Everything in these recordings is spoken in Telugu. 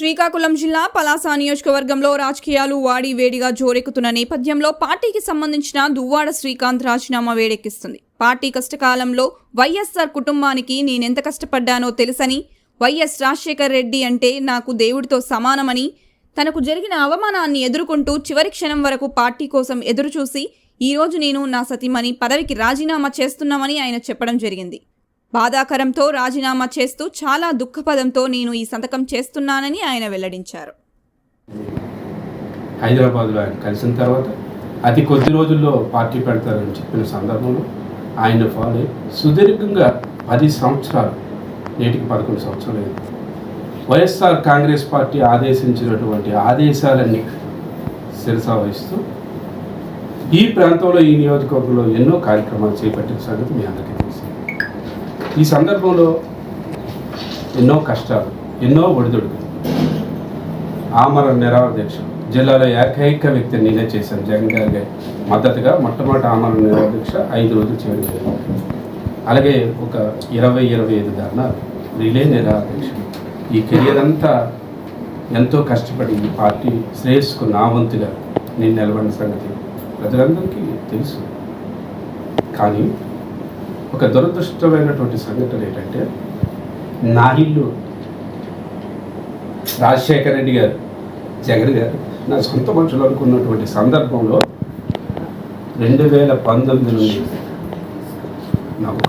శ్రీకాకుళం జిల్లా పలాస నియోజకవర్గంలో రాజకీయాలు వాడి వేడిగా జోరెక్కుతున్న నేపథ్యంలో పార్టీకి సంబంధించిన దువ్వాడ శ్రీకాంత్ రాజీనామా వేడెక్కిస్తుంది. పార్టీ కష్టకాలంలో వైఎస్ఆర్ కుటుంబానికి నేనెంత కష్టపడ్డానో తెలుసని వైఎస్ రాజశేఖర్ రెడ్డి అంటే నాకు దేవుడితో సమానమని తనకు జరిగిన అవమానాన్ని ఎదుర్కొంటూ చివరి క్షణం వరకు పార్టీ కోసం ఎదురుచూసి ఈరోజు నేను నా సతీమణి పదవికి రాజీనామా చేస్తున్నామని ఆయన చెప్పడం జరిగింది. బాధాకరంతో రాజీనామా చేస్తూ చాలా దుఃఖపదంతో నేను ఈ సంతకం చేస్తున్నానని ఆయన వెల్లడించారు. హైదరాబాద్లో ఆయన కలిసిన తర్వాత అతి కొద్ది రోజుల్లో పార్టీ పెడతారని చెప్పిన సందర్భంలో ఆయన ఫాలో అయ్యి సుదీర్ఘంగా పది సంవత్సరాలు నేటికి పదకొండు సంవత్సరాలు అయింది. వైఎస్ఆర్ కాంగ్రెస్ పార్టీ ఆదేశించినటువంటి ఆదేశాలన్నీ శిరసా వహిస్తూ ఈ ప్రాంతంలో ఈ నియోజకవర్గంలో ఎన్నో కార్యక్రమాలు చేపట్టిన సంగతి మీ అందరికీ తెలుసు ఈ సందర్భంలో ఎన్నో కష్టాలు ఎన్నో ఒడిదుడుకులు. ఆమర నిరాహార దీక్ష జిల్లాలో ఏకైక వ్యక్తి నేనే చేశాను. జగన్ గారికి మద్దతుగా మొట్టమొదటి ఆమర నిరాహార దీక్ష ఐదు రోజులు చేయడం జరిగింది. అలాగే ఒక ఇరవై ఇరవై ఐదు ధర్నాలు రిలే నిరాహార దీక్ష ఈ కెరియర్ అంతా ఎంతో కష్టపడి ఈ పార్టీ శ్రేయస్సుకు నా వంతుగా నేను నిలబడిన సంగతి ప్రజలందరికీ తెలుసు. కానీ ఒక దురదృష్టమైనటువంటి సంఘటన ఏంటంటే నా ఇల్లు రాజశేఖర రెడ్డి గారు జగన్ గారు నా సొంత మనుషులు అనుకున్నటువంటి సందర్భంలో రెండు వేల పంతొమ్మిది నుండి నాకు.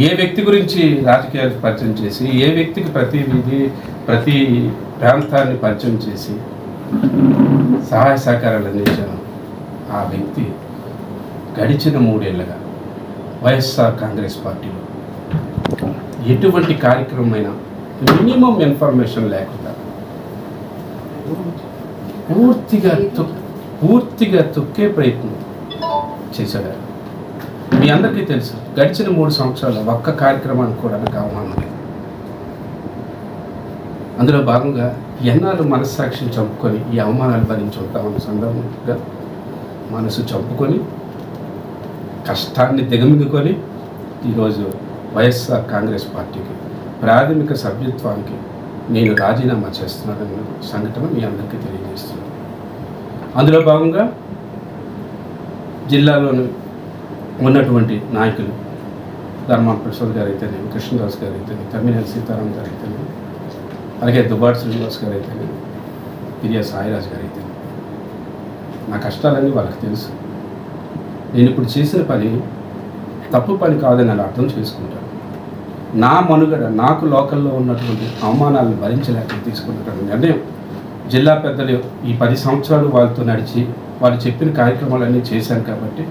ఏ వ్యక్తి గురించి రాజకీయాలు పరిచయం చేసి ఏ వ్యక్తికి ప్రతి వీధి ప్రతి ప్రాంతాన్ని పరిచయం చేసి సహాయ సహకారాలు అందించాను ఆ వ్యక్తి గడిచిన మూడేళ్ళుగా వైఎస్ఆర్ కాంగ్రెస్ పార్టీలో ఎటువంటి కార్యక్రమమైనా మినిమం ఇన్ఫర్మేషన్ లేకుండా పూర్తిగా తొక్- పూర్తిగా తొక్కే ప్రయత్నం చేశాడు. మీ అందరికీ తెలుసు గడిచిన మూడు సంవత్సరాలు ఒక్క కార్యక్రమానికి కూడా నాకు అవమానం లేదు. అందులో భాగంగా ఎన్నాళ్ళు మనస్సాక్షిని చంపుకొని ఈ అవమానాలు భరించి ఉంటామన్న సందర్భంగా మనసు చంపుకొని కష్టాన్ని దిగమింగుకొని ఈరోజు వైఎస్ఆర్ కాంగ్రెస్ పార్టీకి ప్రాథమిక సభ్యత్వానికి నేను రాజీనామా చేస్తున్నానన్న సంఘటన మీ అందరికీ తెలియజేస్తున్నాను అందులో భాగంగా జిల్లాలోని ఉన్నటువంటి నాయకులు ధర్మాన ప్రసాద్ గారు అయితేనే కృష్ణదాస్ గారు అయితేనే తమ్మినేని సీతారాం గారు అయితేనే అలాగే దుబాటి శ్రీనివాస్ గారు అయితేనే పిరియా సాయిరాజ్ గారు అయితేనే నా కష్టాలన్నీ వాళ్ళకి తెలుసు. నేను ఇప్పుడు చేసిన పని తప్పు పని కాదని నేను అర్థం చేసుకుంటాను. నా మనుగడ నాకు లోకల్లో ఉన్నటువంటి అవమానాలను భరించలేక తీసుకున్నటువంటి నిర్ణయం జిల్లా పెద్దలు ఈ పది సంవత్సరాలు వాళ్ళతో నడిచి వాళ్ళు చెప్పిన కార్యక్రమాలన్నీ చేశాను కాబట్టి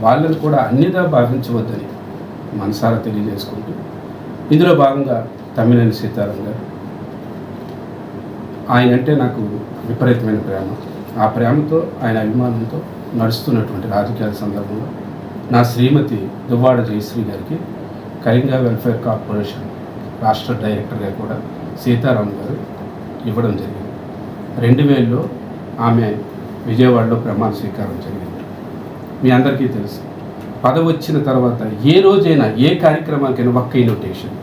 వాళ్ళని కూడా అన్నిదా భావించవద్దని మనసారా తెలియజేసుకుంటూ ఇందులో భాగంగా తమ్మినేని సీతారాం గారు ఆయన అంటే నాకు విపరీతమైన ప్రేమ. ఆ ప్రేమతో ఆయన అభిమానంతో నడుస్తున్నటువంటి రాజకీయాల సందర్భంలో నా శ్రీమతి దువ్వాడ జయశ్రీ గారికి కళింగ వెల్ఫేర్ కార్పొరేషన్ రాష్ట్ర డైరెక్టర్గా కూడా సీతారాం గారు ఇవ్వడం జరిగింది. రెండు వేలలో ఆమె విజయవాడలో ప్రమాణ స్వీకారం జరిగింది. మీ అందరికీ తెలుసు. పదవి వచ్చిన తర్వాత ఏ రోజైనా ఏ కార్యక్రమానికైనా ఒక్క invitation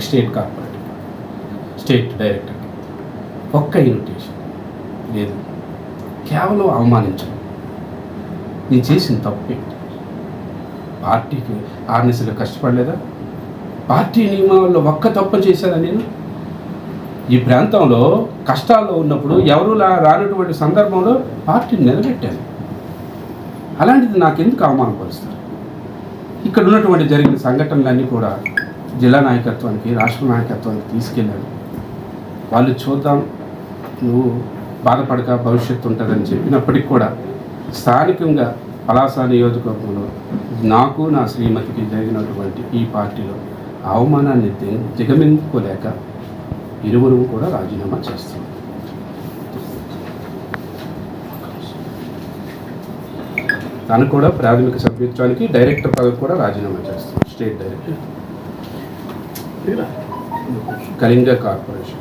state corporate state director ఒక్క ఇన్విటేషన్ లేదు. కేవలం అవమానించడం. నేను చేసిన తప్పే. పార్టీకి ఆర్నిసలు కష్టపడలేదా? పార్టీ నియమాల్లో ఒక్క తప్పు చేశానా నేను? ఈ ప్రాంతంలో కష్టాల్లో ఉన్నప్పుడు ఎవరు లా రానటువంటి సందర్భంలో పార్టీని నిలబెట్టాను అలాంటిది నాకెందుకు అవమానపరుస్తారు? ఇక్కడ ఉన్నటువంటి జరిగిన సంఘటనలన్నీ కూడా జిల్లా నాయకత్వానికి రాష్ట్ర నాయకత్వానికి తీసుకెళ్ళాను వాళ్ళు చూద్దాం నువ్వు బాధపడక భవిష్యత్తు ఉంటుందని చెప్పినప్పటికి కూడా స్థానికంగా పలాస నియోజకవర్గంలో నాకు నా శ్రీమతికి జరిగినటువంటి ఈ పార్టీలో అవమానాన్ని ది- దిగమిందుకోలేక ఇరువురు కూడా రాజీనామా చేస్తున్నాం తను కూడా ప్రాథమిక సభ్యత్వానికి డైరెక్టర్ పదవి కూడా రాజీనామా చేస్తున్నాం స్టేట్ డైరెక్టర్. కళింగ కార్పొరేషన్.